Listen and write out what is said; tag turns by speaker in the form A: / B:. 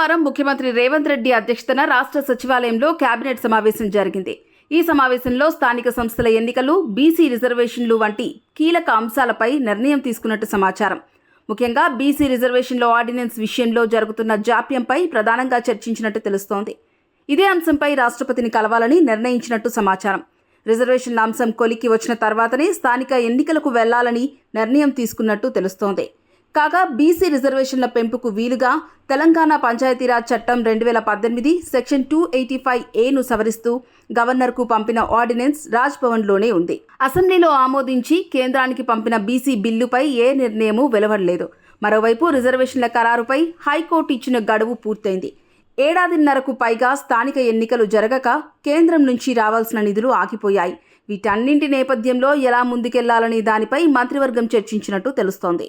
A: సోమవారం ముఖ్యమంత్రి రేవంత్ రెడ్డి అధ్యక్షతన రాష్ట్ర సచివాలయంలో కేబినెట్ సమావేశం జరిగింది. ఈ సమావేశంలో స్థానిక సంస్థల ఎన్నికలు బీసీ రిజర్వేషన్లు వంటి కీలక అంశాలపై నిర్ణయం తీసుకున్నట్టు సమాచారం. ముఖ్యంగా బీసీ రిజర్వేషన్ల ఆర్డినెన్స్ విషయంలో జరుగుతున్న జాప్యంపై ప్రధానంగా చర్చించినట్టు తెలుస్తోంది. ఇదే అంశంపై రాష్ట్రపతిని కలవాలని నిర్ణయించినట్టు సమాచారం. రిజర్వేషన్ల అంశం కొలికి వచ్చిన తర్వాతనే స్థానిక ఎన్నికలకు వెళ్ళాలని నిర్ణయం తీసుకున్నట్టు తెలుస్తోంది. కాగా బీసీ రిజర్వేషన్ల పెంపుకు వీలుగా తెలంగాణ పంచాయతీరాజ్ చట్టం రెండు వేల పద్దెనిమిది సెక్షన్ టూ ఎయిటీ ఫైవ్ ఏను సవరిస్తూ గవర్నర్కు పంపిన ఆర్డినెన్స్ రాజ్ భవన్లోనే ఉంది. అసెంబ్లీలో ఆమోదించి కేంద్రానికి పంపిన బీసీ బిల్లుపై ఏ నిర్ణయమూ వెలువడలేదు. మరోవైపు రిజర్వేషన్ల ఖరారుపై హైకోర్టు ఇచ్చిన గడువు పూర్తయింది. ఏడాదిన్నరకు పైగా స్థానిక ఎన్నికలు జరగక కేంద్రం నుంచి రావాల్సిన నిధులు ఆగిపోయాయి. వీటన్నింటి నేపథ్యంలో ఎలా ముందుకెళ్ళాలని దానిపై మంత్రివర్గం చర్చించినట్టు తెలుస్తోంది.